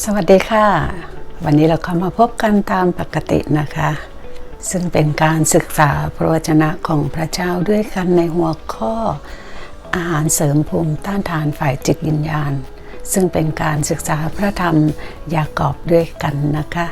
สวัสดีค่ะ วันนี้เราเข้ามาพบกันตามปกตินะคะ ซึ่งเป็นการศึกษาพระวจนะของพระเจ้าด้วยกันในหัวข้ออาหารเสริมภูมิต้านทานฝ่ายจิตวิญญาณ ซึ่งเป็นการศึกษาพระธรรมยากอบด้วยกันนะคะ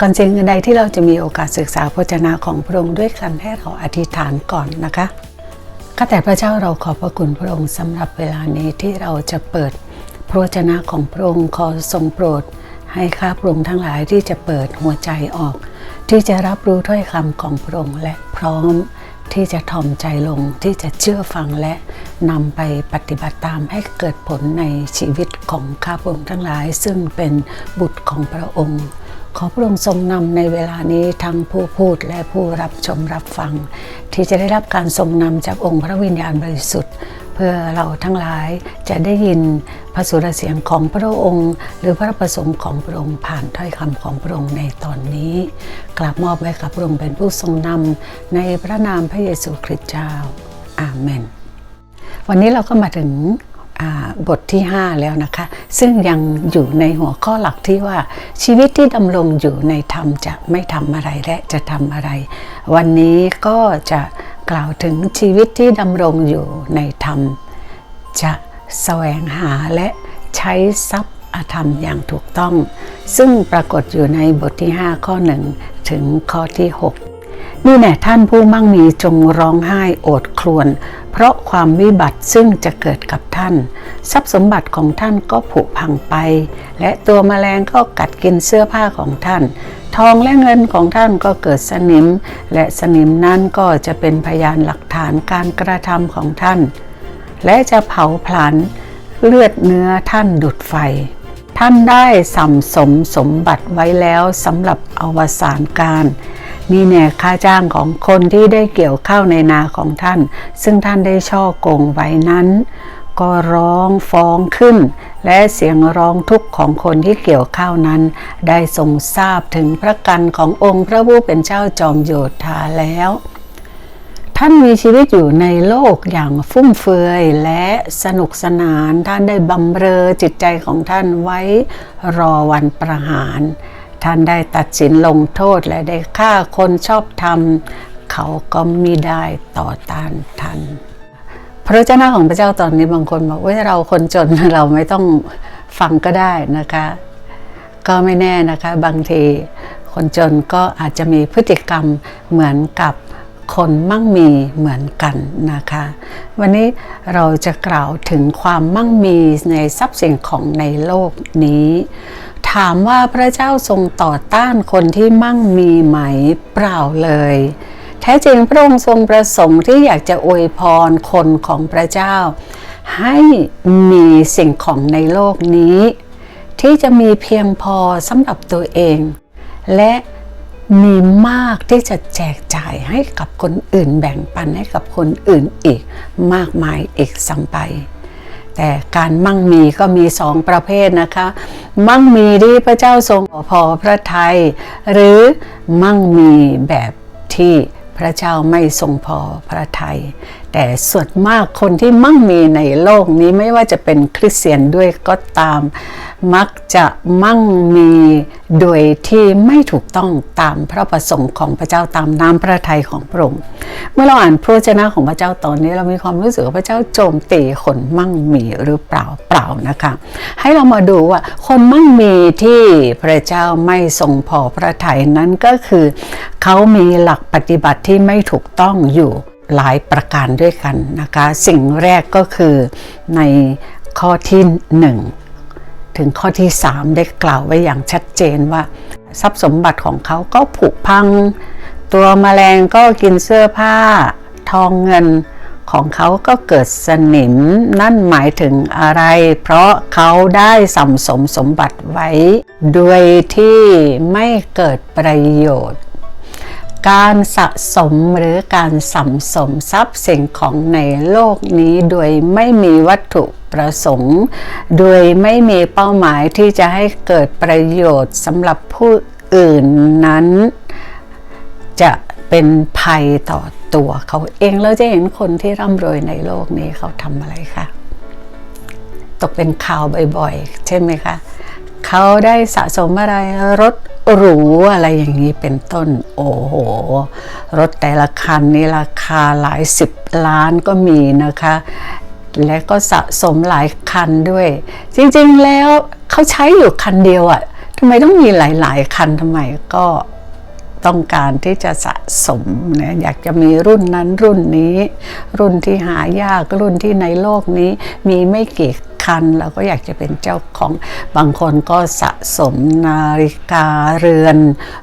ก่อนสิ่งอื่นใดที่เราจะมีโอกาสศึกษาพระวจนะของพระองค์ด้วยกันให้เราอธิษฐานก่อนนะคะข้าแต่พระเจ้าเราขอบพระคุณพระองค์สำหรับเวลานี้ที่เราจะเปิด พระวจนะของพระองค์ขอทรงโปรด ให้ข้าพระองค์ทั้งหลายที่จะเปิดหัวใจออก ที่จะรับรู้ถ้อยคำของพระองค์และพร้อมที่จะถ่อมใจลงที่จะเชื่อฟังและนำไปปฏิบัติตามให้เกิดผลในชีวิตของข้าพระองค์ทั้งหลาย ซึ่งเป็นบุตรของพระองค์ ขอพระองค์ทรงนำในเวลานี้ทั้งผู้พูดและผู้รับชมรับฟัง ที่จะได้รับการทรงนำจากองค์พระวิญญาณบริสุทธิ์ เพื่อเราทั้งหลายจะได้ยินพระสุรเสียงของพระองค์ หรือพระประสงค์ของพระองค์ผ่านถ้อยคำของพระองค์ในตอนนี้กลับมอบไว้กับพระองค์เป็นผู้ทรงนำในพระนามพระเยซูคริสต์เจ้าอาเมน วันนี้เราก็มาถึงบทที่ 5 แล้วนะคะ ซึ่งยังอยู่ในหัวข้อหลักที่ว่าชีวิตที่ดำรงอยู่ในธรรมจะไม่ทำอะไรและจะทำอะไร วันนี้ก็จะ กล่าวถึงชีวิตที่ดำรงอยู่ในธรรม จะแสวงหาและใช้ทรัพย์อธรรมอย่างถูกต้อง ซึ่งปรากฏอยู่ในบทที่ 5 ข้อ 1 ถึงข้อที่ 6 นี่แน่ท่านผู้มั่งมีจงร้องไห้โอดครวญ ราะความวิบัติซึ่งจะเกิดกับท่าน ทรัพย์สมบัติของท่านก็ผุพังไป และตัวแมลงก็กัดกินเสื้อผ้าของท่าน ทองและเงินของท่านก็เกิดสนิม และสนิมนั้นก็จะเป็นพยานหลักฐานการกระทำของท่าน และจะเผาผลาญเลือดเนื้อท่านดุดไฟ ท่านได้สัมสมสมบัติไว้แล้วสำหรับอวสานการ นี่แน่ค่าจ้างของคนที่ได้เกี่ยวข้าวในนาของท่าน ซึ่งท่านได้ช่อโกงไว้นั้น ก็ร้องฟ้องขึ้น และเสียงร้องทุกข์ของคนที่เกี่ยวข้าวนั้น ได้ทรงทราบถึงพระกันขององค์พระผู้เป็นเจ้าจอมโยธาแล้วท่านมีชีวิตอยู่ในโลกอย่างฟุ่มเฟือยและสนุกสนาน ท่านได้บำเรอจิตใจของท่านไว้รอวันประหาร ท่านได้ตัดสินลงโทษและได้ฆ่าคนชอบธรรม เขาก็มิได้ต่อต้านท่านพระเจ้าหน้าของพระเจ้าตอนนี้บางคนบอกว่าเราคนจนเราไม่ต้องฟังก็ได้นะคะ ก็ไม่แน่นะคะ บางทีคนจนก็อาจจะมีพฤติกรรมเหมือนกับคนมั่งมีเหมือนกันนะคะ วันนี้เราจะกล่าวถึงความมั่งมีในทรัพย์สินของในโลกนี้ ถามว่าพระเจ้าทรงต่อต้านคนที่มั่งมีไหมเปล่าเลย แท้จริงพระองค์ทรงประสงค์ที่อยากจะอวยพรคนของพระเจ้า ให้มีสิ่งของในโลกนี้ ที่จะมีเพียงพอสำหรับตัวเอง และมีมากที่จะแจกจ่ายให้กับคนอื่นแบ่งปันให้กับคนอื่นอีกมากมายอีกสัมไป แต่การมั่งมีก็มีสองประเภทนะคะ มั่งมีที่พระเจ้าทรงพอพระทัยหรือมั่งมีแบบที่พระเจ้าไม่ทรงพอพระทัย แต่ส่วนมากคนที่มั่งมีในโลกนี้ไม่ว่าจะเป็นคริสเตียนด้วยก็ตาม มักจะมั่งมีโดยที่ไม่ถูกต้องตามพระประสงค์ของพระเจ้าตามน้ำพระทัยของพระองค์เมื่อเราอ่านพระวจนะของพระเจ้าตอนนี้เรามีความรู้สึกว่าพระเจ้าโจมตีคนมั่งมีหรือเปล่าเปล่านะคะ ให้เรามาดูว่าคนมั่งมีที่พระเจ้าไม่ทรงพอพระทัยนั้นก็คือ เขามีหลักปฏิบัติที่ไม่ถูกต้องอยู่ หลายประการด้วยกันนะคะ สิ่งแรกก็คือในข้อที่หนึ่งถึงข้อที่ 3 ได้กล่าวไว้อย่างชัดเจนว่า ทรัพย์สมบัติของเขาก็ผุพัง ตัวแมลงก็กินเสื้อผ้า ทองเงินของเขาก็เกิดสนิมนั่นหมายถึงอะไร เพราะเขาได้สัมสมสมบัติไว้โดยที่ไม่เกิดประโยชน์ การสะสมหรือการสัมสมทรัพย์สิ่งของในโลกนี้โดยไม่มีวัตถุประสงค์ โดยไม่มีเป้าหมายที่จะให้เกิดประโยชน์สำหรับผู้อื่นนั้น จะเป็นภัยต่อตัวเขาเองเราจะเห็นคนที่ร่ำรวยในโลกนี้เขาทำอะไรคะตกเป็นข่าวบ่อยๆ ใช่ไหมคะ เขาได้สะสมอะไรรถ หรูอะไรอย่างนี้เป็นต้น โอ้โห รถแต่ละคันนี่ราคาหลายสิบล้านก็มีนะคะ และก็สะสมหลายคันด้วย จริงๆแล้วเขาใช้อยู่คันเดียวอะ่ะทำไมต้องมีหลาย ๆ คันทำไมก็ ต้องการที่จะสะสมนะอยากจะมีรุ่นนั้นรุ่นนี้ รุ่นที่หายากรุ่นที่ในโลกนี้มีไม่กี่คันเราก็อยากจะเป็นเจ้าของบางคนก็สะสมนาฬิกาเรือน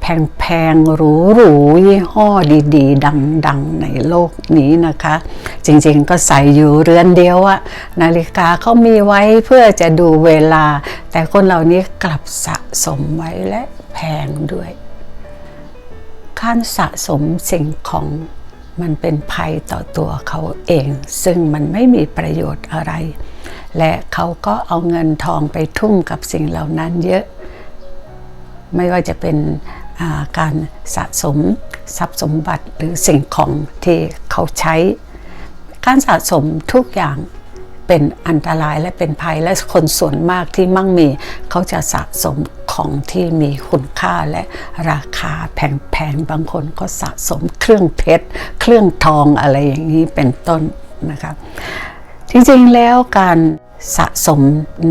แพงๆหรูๆยี่ห้อดีๆ ดังๆ ในโลกนี้นะคะ จริงๆก็ใส่อยู่เรือนเดียวอะนาฬิกาเขามีไว้เพื่อจะดูเวลา แต่คนเหล่านี้กลับสะสมไว้และแพงด้วย การสะสมสิ่งของมันเป็นภัยต่อตัวเขาเอง ซึ่งมันไม่มีประโยชน์อะไร และเขาก็เอาเงินทองไปทุ่มกับสิ่งเหล่านั้นเยอะ ไม่ว่าจะเป็นาการสะสมทรัพย์สมบัติหรือสิ่งของที่เขาใช้ การสะสมทุกอย่างเป็นอันตรายและเป็นภัยและคนส่วนมากที่มั่งมีเขาจะสะสม ของที่มีคุณค่าและราคาแพงๆ บางคนก็สะสมเครื่องเพชร เครื่องทองอะไรอย่างนี้เป็นต้นนะคะ จริงๆแล้วการสะสม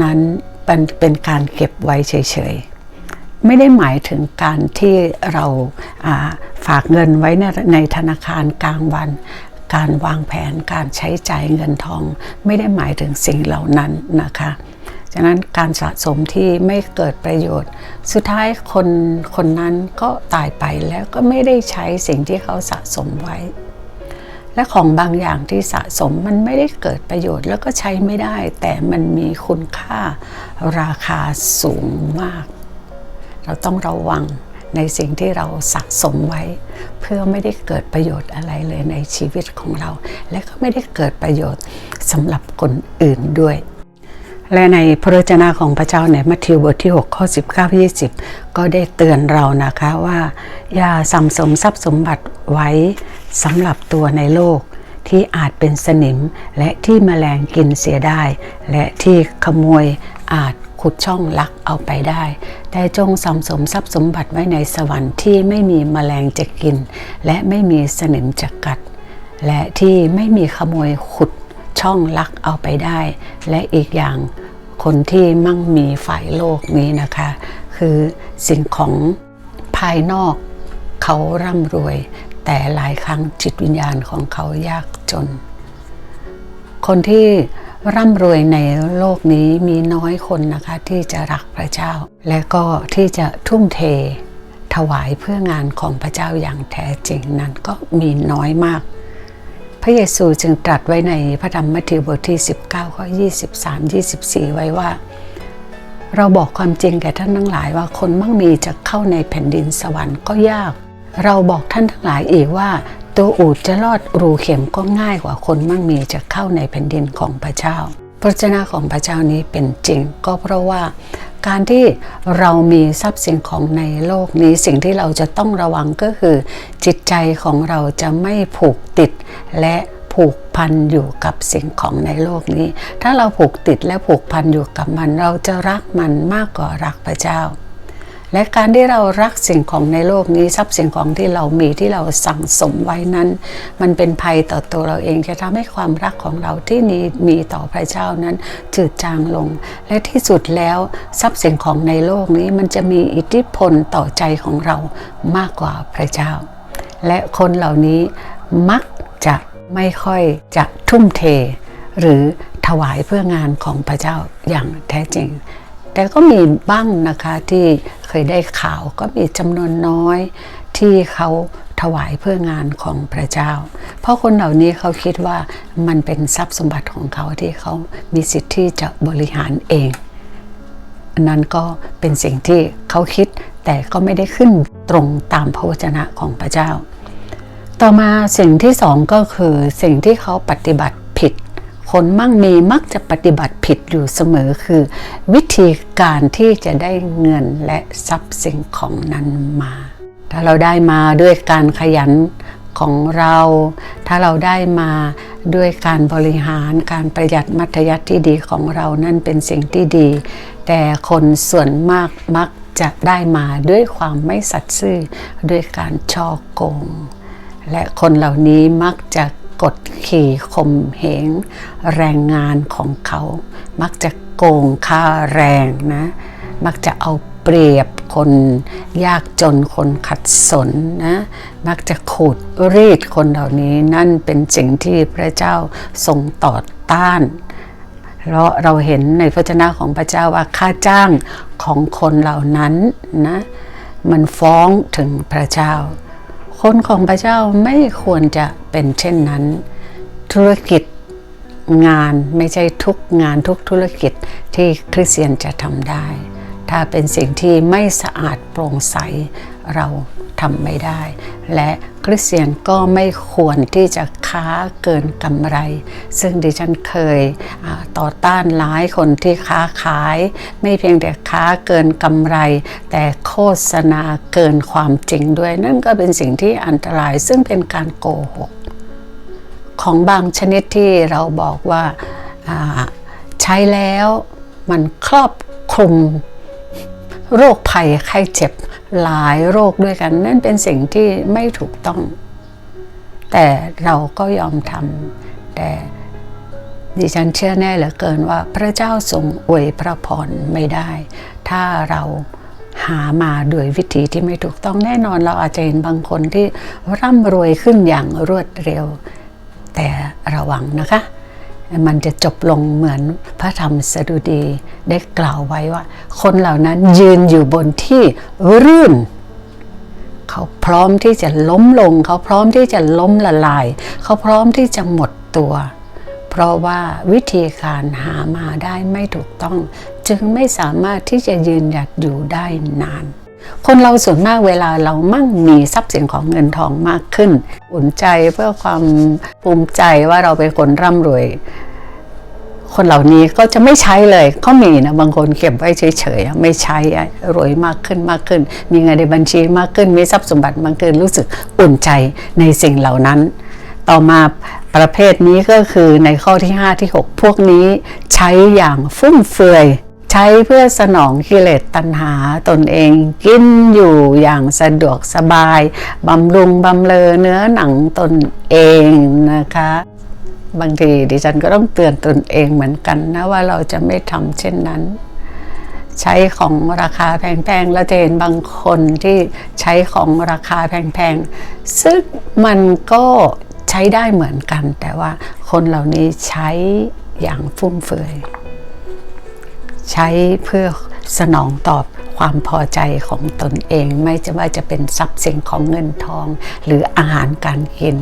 นั้นมันเป็นการเก็บไว้เฉยๆไม่ได้หมายถึงการที่เราาฝากเงินไว้ในในธนาคารกลางวัน การวางแผนการใช้จ่ายเงินทอง ไม่ได้หมายถึงสิ่งเหล่านั้นนะคะ ฉะนั้นการสะสมที่ไม่เกิดประโยชน์ สุดท้ายคนคนนั้นก็ตายไปแล้วก็ไม่ได้ใช้สิ่งที่เขาสะสมไว้ และของบางอย่างที่สะสมมันไม่ได้เกิดประโยชน์แล้วก็ใช้ไม่ได้ แต่มันมีคุณค่าราคาสูงมาก เราต้องระวังในสิ่งที่เราสะสมไว้ เพื่อไม่ได้เกิดประโยชน์อะไรเลยในชีวิตของเรา และก็ไม่ได้เกิดประโยชน์สำหรับคนอื่นด้วย และในพระวจนะของพระเจ้าในมัทธิวบทที่ 6 ข้อ 19 20 ก็ได้เตือนเรานะคะว่า อย่าสัมสมทรัพย์สมบัติไว้สำหรับตัวในโลกที่อาจเป็นสนิมและที่แมลงกินเสียได้ และที่ขโมยอาจขุดช่องลักเอาไปได้ แต่จงสัมสมทรัพย์สมบัติไว้ในสวรรค์ที่ไม่มีแมลงจะกิน และไม่มีสนิมจะกัด และที่ไม่มีขโมยขุด ช่องลักเอาไปได้ และอีกอย่างคนที่มั่งมีฝ่ายโลกนี้นะคะ คือสิ่งของภายนอกเขาร่ำรวย แต่หลายครั้งจิตวิญญาณของเขายากจน คนที่ร่ำรวยในโลกนี้มีน้อยคนนะคะที่จะรักพระเจ้า และก็ที่จะทุ่มเทถวายเพื่องานของพระเจ้าอย่างแท้จริงนั้นก็มีน้อยมาก พระเยซูจึงตรัสไว้ในพระธรรมมัทธิวบทที่ 19ข้อ23 24 ไว้ว่า เราบอกความจริงแก่ท่านทั้งหลายว่าคนมั่งมีจะเข้าในแผ่นดินสวรรค์ก็ยาก เราบอกท่านทั้งหลายอีกว่า ตัวอูดจะลอดรูเข็มก็ง่ายกว่าคนมั่งมีจะเข้าในแผ่นดินของพระเจ้า พระเจ้าของพระเจ้านี้เป็นจริง ก็เพราะว่าการที่เรามีทรัพย์สินของในโลกนี้สิ่งที่เราจะต้องระวังก็คือ จิตใจของเราจะไม่ผูกติดและผูกพันอยู่กับสิ่งของในโลกนี้ ถ้าเราผูกติดและผูกพันอยู่กับมัน เราจะรักมันมากกว่ารักพระเจ้า และการที่เรารักสิ่งของในโลกนี้ทรัพย์สิ่งของที่เรามีที่เราสั่งสมไว้นั้น มันเป็นภัยต่อตัวเราเองจะทำให้ความรักของเราที่มีมีต่อพระเจ้านั้นจืดจางลง และที่สุดแล้วทรัพย์สิ่งของในโลกนี้มันจะมีอิทธิพลต่อใจของเรามากกว่าพระเจ้า และคนเหล่านี้มักจะไม่ค่อยจะทุ่มเท หรือถวายเพื่องานของพระเจ้าอย่างแท้จริง แต่ก็มีบ้างนะคะที่เคยได้ข่าวก็มีจำนวนน้อยที่เขาถวายเพื่องานของพระเจ้า เพราะคนเหล่านี้เขาคิดว่ามันเป็นทรัพย์สมบัติของเขาที่เขามีสิทธิ์ที่จะบริหารเองนั้นก็เป็นสิ่งที่เขาคิดแต่ก็ไม่ได้ขึ้นตรงตามพระวจนะของพระเจ้า ต่อมาสิ่งที่สองก็คือสิ่งที่เขาปฏิบัติ คนมั่งมีมักจะปฏิบัติผิดอยู่เสมอคือ วิธีการที่จะได้เงินและทรัพย์สิ่งของนั้นมา ถ้าเราได้มาด้วยการขยันของเรา ถ้าเราได้มาด้วยการบริหารการประหยัดมัธยัติที่ดีของเรานั่นเป็นสิ่งที่ดี แต่คนส่วนมากมักจะได้มาด้วยความไม่สัตย์ซื่อด้วยการช่อโกง และคนเหล่านี้มักจะ กดขี่ข่มเหงแรงงานของเขา มักจะโกงค่าแรงนะ มักจะเอาเปรียบคนยากจนคนขัดสนนะ มักจะขูดรีดคนเหล่านี้นั่นเป็นสิ่งที่พระเจ้าทรงต่อต้านเพราะเราเห็นในพระเจ้าของพระเจ้าว่าค่าจ้างของคนเหล่านั้นนะ มันฟ้องถึงพระเจ้า คนของพระเจ้าไม่ควรจะเป็นเช่นนั้น ธุรกิจงานไม่ใช่ทุกงานทุกธุรกิจที่คริสเตียนจะทำได้ ถ้าเป็นสิ่งที่ไม่สะอาดโปร่งใส เราทำไม่ได้ และคริสเตียนก็ไม่ควรที่จะค้าเกินกำไร ซึ่งดิฉันเคยต่อต้านหลายคนที่ค้าขาย ไม่เพียงแต่ค้าเกินกำไร แต่โฆษณาเกินความจริงด้วย นั่นก็เป็นสิ่งที่อันตรายซึ่งเป็นการโกหก ของบางชนิดที่เราบอกว่าใช้แล้วมันครอบคลุมโรคภัยไข้เจ็บ หลายโรคด้วยกัน นั่นเป็นสิ่งที่ไม่ถูกต้อง แต่เราก็ยอมทำแต่ดิฉันเชื่อแน่เหลือเกินว่าพระเจ้าทรงอวยพระพรไม่ได้ ถ้าเราหามาโดยวิธีที่ไม่ถูกต้องแน่นอนเราอาจจะเห็นบางคนที่ร่ำรวยขึ้นอย่างรวดเร็ว แต่ระวังนะคะ มันจะจบลงเหมือนพระธรรมสดุดีได้กล่าวไว้ว่า คนเหล่านั้นยืนอยู่บนที่รื่น เขาพร้อมที่จะล้มลง เขาพร้อมที่จะล้มละลาย เขาพร้อมที่จะหมดตัว เพราะว่าวิธีการหามาได้ไม่ถูกต้อง จึงไม่สามารถที่จะยืนหยัดอยู่ได้นาน คนเราส่วนมากเวลาเรามั่งมีทรัพย์สินของเงินทองมากขึ้น อุ่นใจเพื่อความภูมิใจว่าเราเป็นคนร่ำรวย คนเหล่านี้ก็จะไม่ใช้เลยเขามีนะบางคนเก็บไว้เฉยๆไม่ใช้รวยมากขึ้นมากขึ้น มีเงินในบัญชีมากขึ้นมีทรัพย์สมบัติมากขึ้นรู้สึกอุ่นใจในสิ่งเหล่านั้น ต่อมาประเภทนี้ก็คือในข้อที่ 5 ที่ 6 พวกนี้ใช้อย่างฟุ่มเฟือย ใช้เพื่อสนองกิเลสตัณหาตนเองกินอยู่อย่างสะดวกสบายบำรุงบำเลอเนื้อหนังตนเองนะคะ บางทีดิฉันก็ต้องเตือนตนเองเหมือนกันนะว่าเราจะไม่ทำเช่นนั้น ใช้ของราคาแพงๆ แล้วจะเห็นบางคนที่ใช้ของราคาแพงๆ ซึ่งมันก็ใช้ได้เหมือนกัน แต่ว่าคนเหล่านี้ใช้อย่างฟุ่มเฟือย ใช้เพื่อสนองตอบความพอใจของตนเอง ไม่จะว่าจะเป็นทรัพย์สินของเงินทอง หรืออาหารการกิน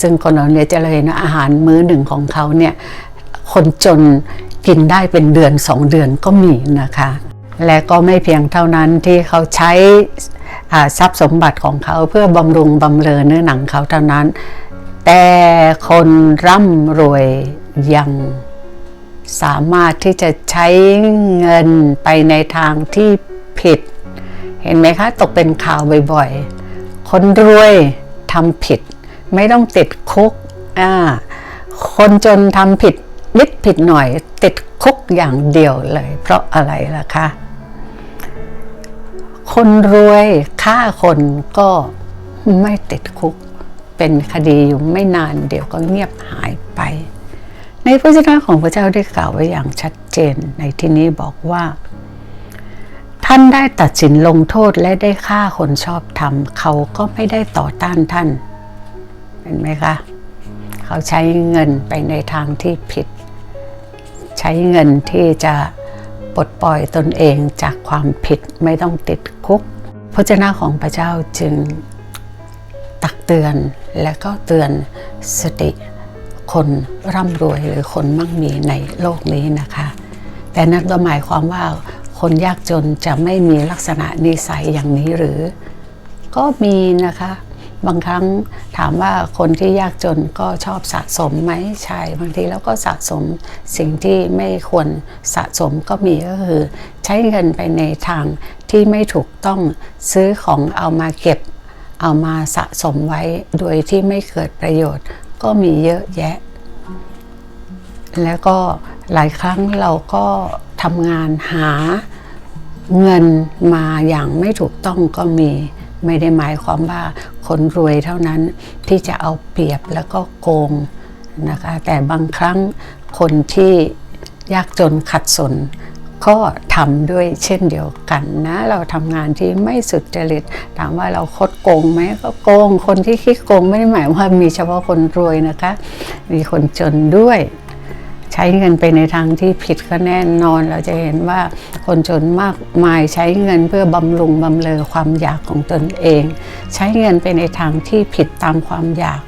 ซึ่งคนเราเนี่ยจะเลยนะอาหารมื้อหนึ่งของเขาเนี่ยคนจนกินได้เป็นเดือนสองเดือนก็มีนะคะ และก็ไม่เพียงเท่านั้นที่เขาใช้ทรัพย์สมบัติของเขาเพื่อบำรุงบำเรอเนื้อหนังเขาเท่านั้น แต่คนร่ำรวยยัง สามารถที่จะใช้เงินไปในทางที่ผิด เห็นไหมคะ ตกเป็นข่าวบ่อยๆ คนรวยทำผิด ไม่ต้องติดคุกอ่าคนจนทำผิดนิดผิดหน่อย ติดคุกอย่างเดียวเลย เพราะอะไรล่ะคะ คนรวยฆ่าคนก็ไม่ติดคุก เป็นคดีอยู่ไม่นานเดี๋ยวก็เงียบหายไป ในพระเจ้าของพระเจ้าได้กล่าวไว้อย่างชัดเจนในที่นี้บอกว่า ท่านได้ตัดสินลงโทษและได้ฆ่าคนชอบธรรม เขาก็ไม่ได้ต่อต้านท่าน เห็นไหมคะ เขาใช้เงินไปในทางที่ผิด ใช้เงินที่จะปลดปล่อยตนเองจากความผิดไม่ต้องติดคุก พระเจ้าของพระเจ้าจึงตักเตือนและก็เตือนสติ คนร่ำรวยหรือคนมั่งมีในโลกนี้นะคะ แต่นั่นก็หมายความว่าคนยากจนจะไม่มีลักษณะนิสัยอย่างนี้หรือ ก็มีนะคะ บางครั้งถามว่าคนที่ยากจนก็ชอบสะสมไหมใช่ บางทีแล้วก็สะสมสิ่งที่ไม่ควรสะสมก็มีก็คือ ใช้เงินไปในทางที่ไม่ถูกต้องซื้อของเอามาเก็บเอามาสะสมไว้โดยที่ไม่เกิดประโยชน์ ก็มีเยอะแยะ แล้วก็หลายครั้งเราก็ทำงานหาเงินมาอย่างไม่ถูกต้องก็มีไม่ได้หมายความว่าคนรวยเท่านั้นที่จะเอาเปรียบแล้วก็โกงนะคะ แต่บางครั้งคนที่ยากจนขัดสน ก็ทำด้วยเช่นเดียวกันนะ เราทำงานที่ไม่สุดจริต ถามว่าเราคดโกงไหมก็โกง คนที่คิดโกงไม่ได้หมายว่ามีเฉพาะคนรวยนะคะ มีคนจนด้วยใช้เงินไปในทางที่ผิดก็แน่นอน เราจะเห็นว่าคนจนมากมายใช้เงินเพื่อบำรุงบำเรอความอยากของตนเอง ใช้เงินไปในทางที่ผิดตามความอยาก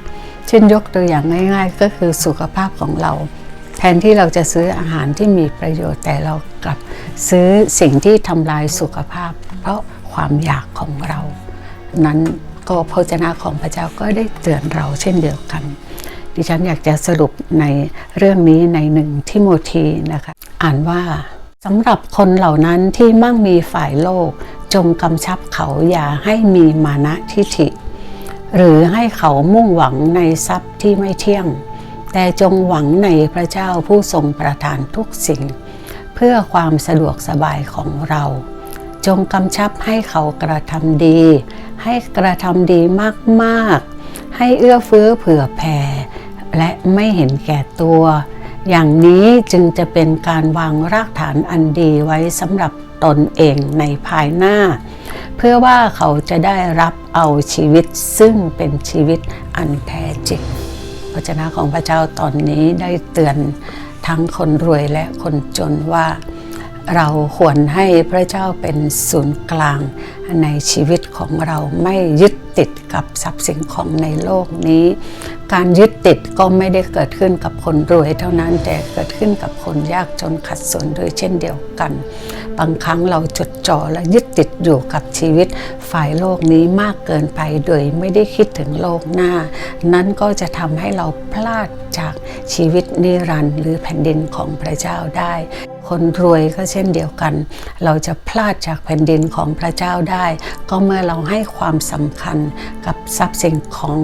เช่นยกตัวอย่างง่าย ๆ ก็คือสุขภาพของเรา ทนที่เราจะซื้ออาหารที่มีประโยชน์แต่เรากลับซื้อสิ่งที่ทำลายสุขภาพ เพราะความอยากของเรา นั้นก็พระเจนะของพระเจ้าก็ได้เตือนเราเช่นเดียวกัน ดิฉันอยากจะสรุปในเรื่องนี้ในหนึ่งทิโมธีนะคะอ่านว่าสำหรับคนเหล่านั้นที่มั่งมีฝ่ายโลก จงกำชับเขาอย่าให้มีมานะทิฐิ หรือให้เขามุ่งหวังในทรัพย์ที่ไม่เที่ยง แต่จงหวังในพระเจ้าผู้ทรงประทานทุกสิ่ง เพื่อความสะดวกสบายของเรา จงกำชับให้เขากระทำดี ให้กระทำดีมากๆ ให้เอื้อเฟื้อเผื่อแผ่และไม่เห็นแก่ตัว อย่างนี้จึงจะเป็นการวางรากฐานอันดีไว้สำหรับตนเองในภายหน้า เพื่อว่าเขาจะได้รับเอาชีวิตซึ่งเป็นชีวิตอันแท้จริง พระเจ้าของพระเจ้าตอนนี้ได้เตือนทั้งคนรวยและคนจนว่า เราควรให้พระเจ้าเป็นศูนย์กลางในชีวิตของเราไม่ยึดติดกับทรัพย์สินของในโลกนี้ การยึดติดก็ไม่ได้เกิดขึ้นกับคนรวยเท่านั้นแต่เกิดขึ้นกับคนยากจนขัดสนโดยเช่นเดียวกัน บางครั้งเราจดจ่อและยึดติดอยู่กับชีวิตฝ่ายโลกนี้มากเกินไปโดยไม่ได้คิดถึงโลกหน้า นั้นก็จะทำให้เราพลาดจากชีวิตนิรันดร์หรือแผ่นดินของพระเจ้าได้ คนรวยก็เช่นเดียวกัน เราจะพลาดจากแผ่นดินของพระเจ้าได้ ก็เมื่อเราให้ความสำคัญกับทรัพย์สินของ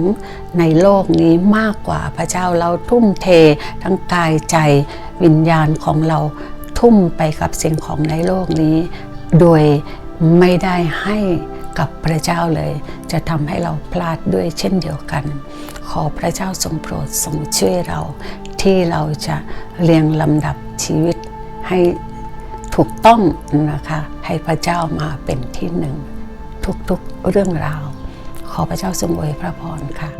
ในโลกนี้มากกว่าพระเจ้าเราทุ่มเททั้งกายใจวิญญาณของเราทุ่มไปกับสิ่งของในโลกนี้ โดยไม่ได้ให้กับพระเจ้าเลย จะทำให้เราพลาดด้วยเช่นเดียวกัน ขอพระเจ้าทรงโปรดทรงช่วยเรา ที่เราจะเรียงลำดับชีวิต ให้ถูกต้องนะคะ ให้พระเจ้ามาเป็นที่หนึ่ง ทุกๆเรื่องราว ขอพระเจ้าทรงอวยพระพรค่ะ